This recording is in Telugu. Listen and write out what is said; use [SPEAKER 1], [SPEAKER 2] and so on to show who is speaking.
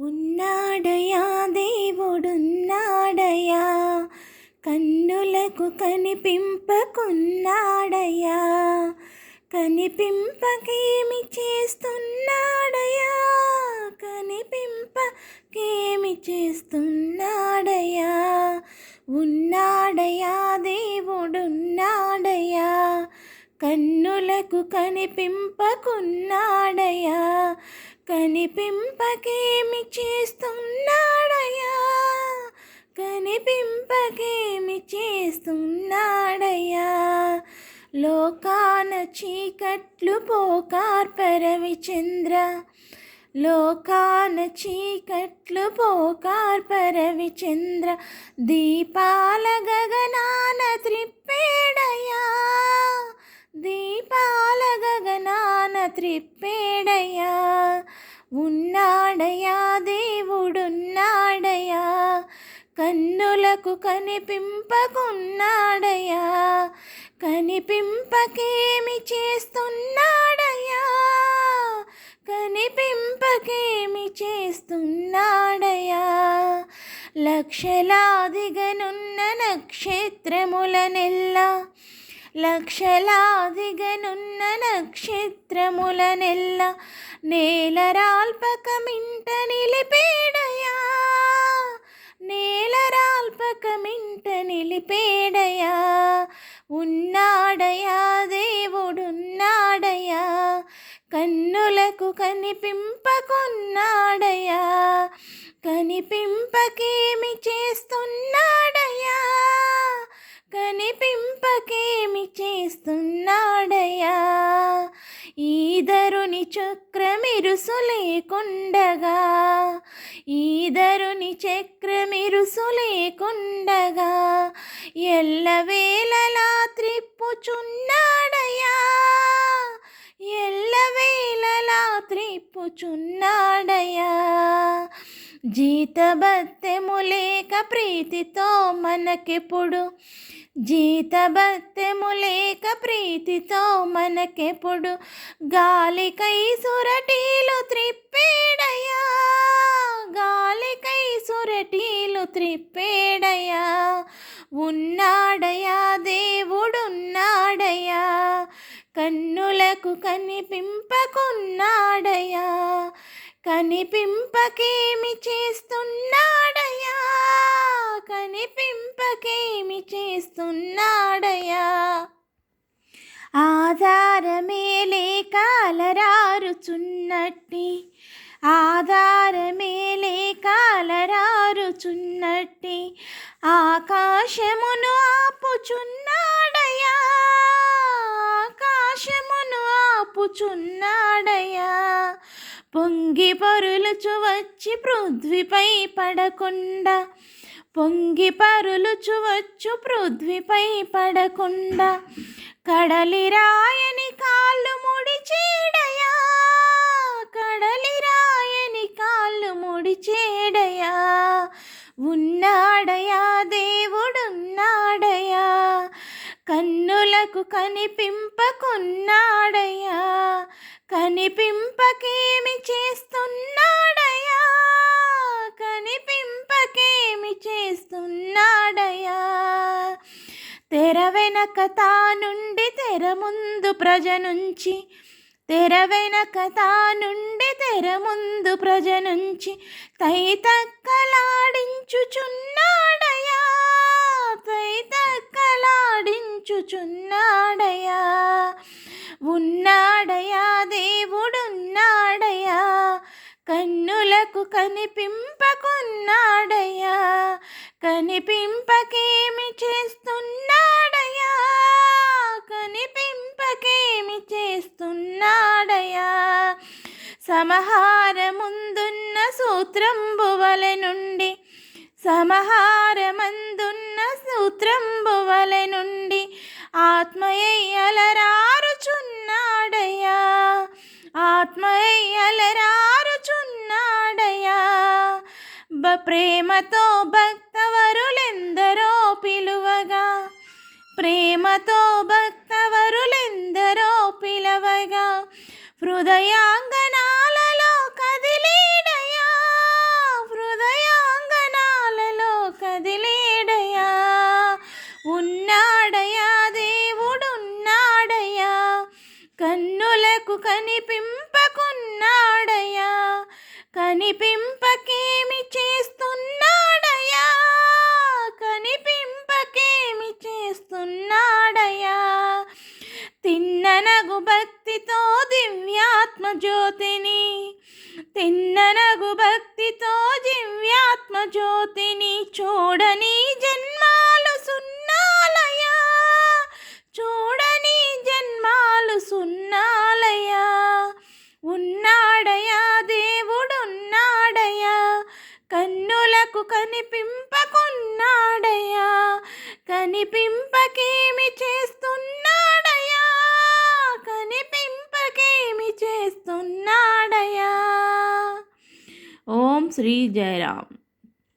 [SPEAKER 1] ఉన్నాడయా దేవుడున్నాడయా? కన్నులకు కనిపింపకున్నాడయా? కనిపింపకేమి చేస్తున్నాడయా? కనిపింపకేమి చేస్తున్నాడయా? ఉన్నాడయా దేవుడున్నాడయా? కన్నులకు కనిపింపకున్నాడయా? కనిపింపకేమి చేస్తున్నాడయ్యా? కనిపింపకేమి చేస్తున్నాడయ్యా? లోకాన చీకట్లు పోకార్పరవి చంద్ర. లోకాన చీకట్లు పోకార్పరవి చంద్ర. దీపాల గగనాన త్రిప్పేడయా దీపాల గగనాన త్రిప్పే ఉన్నాడయా దేవుడున్నాడయా? కన్నులకు కనిపింపకున్నాడయా? కనిపింపకేమి చేస్తున్నాడయా? కనిపింపకేమి చేస్తున్నాడయా? లక్షలాదిగనున్న నక్షత్రములనెల్లా? లక్షలాదిగనున్న నక్షత్రములనెల్లా? నేలరాల్పకమింట నిలిపేడయా. నేలరాల్పకమింట నిలిపేడయా. ఉన్నాడయా దేవుడున్నాడయా. కన్నులకు కనిపింపకున్నాడయా. కనిపింపకేమి చేస్తున్నాడయా. కనిపింపకేమి చేస్తున్నాడయా. ఈదరుని చొక్క లేకుండగా ఈదరుని చక్రమిరుసు లేకుండగా ఎల్లవేళలా త్రిప్పుచున్నాడయా ఎల్లవేళలా త్రిప్పుచున్నాడయా. జీతబత్తెము లేక ప్రీతితో మనకెప్పుడు? జీతబత్తెము లేక ప్రీతితో మనకెప్పుడు? గాలికై సురటీలు త్రిప్పేడయా గాలికై సురటీలు త్రిప్పేడయా ఉన్నాడయా దేవుడున్నాడయా కన్నులకు కనిపింపకున్నాడయా కనిపింపకేమి చేస్తున్నాడయా కనిపింపకేమి చేస్తున్నాడయా ఆధారమే లేక అలరారుచున్నట్టి ఆధారమే లేక అలరారుచున్నట్టి ఆకాశమును ఆపుచున్నాడయా ఆకాశమును ఆపుచున్నాడయా పొంగి పరులుచు వచ్చి పృథ్వీపై పడకుండా. పొంగి పరులుచు వచ్చు పృథ్వీపై పడకుండా. కడలి రాయని కాళ్ళు ముడిచేడయా కడలి రాయని కాళ్ళు ముడిచేడయా ఉన్నాడయా దేవుడున్నాడయా? కన్నులకు కనిపింపకున్నాడయా? కనిపింపకేమి చేస్తున్నాడయా కనిపింపకేమి చేస్తున్నాడయా తెర వెనక తానుండి తెర ముందు ప్రజ నుంచి తెర వెనక తానుండి తెర ముందు ప్రజ నుంచి తైతక్కలాడించుచున్నాడయా తైతక్కలాడించుచున్నాడయా ఉన్న కనిపింపకున్నాడయ్యా. కనిపింపకేమి చేస్తున్నాడయ్యా. కనిపింపకేమి చేస్తున్నాడయా సమహారముందున్న సూత్రంబువల నుండి సమహారమందున్న సూత్రంబువల నుండి ఆత్మయ్యలరారుచున్నాడయ్యా ఆత్మయ్యలరా ప్రేమతో భక్తవరులెందరో పిలువగా. ప్రేమతో భక్తవరులెందరో పిలవగా. హృదయాంగనాలలో కదిలీడయా. హృదయాంగనాలలో కదిలేడయా. ఉన్నాడయా దేవుడున్నాడయా. కన్నులకు కనిపింపకున్నాడయా. కనిపింప తిన్ననగు భక్తితో దివ్యాత్మ జ్యోతిని చూడని జన్మాలు సున్నాలయా చూడని జన్మాలు సున్నాలయా ఉన్నాడయా దేవుడున్నాడయా కన్నులకు కనిపింపకున్నాడయా కనిపింపకేమి చేస్తా श्री जयराम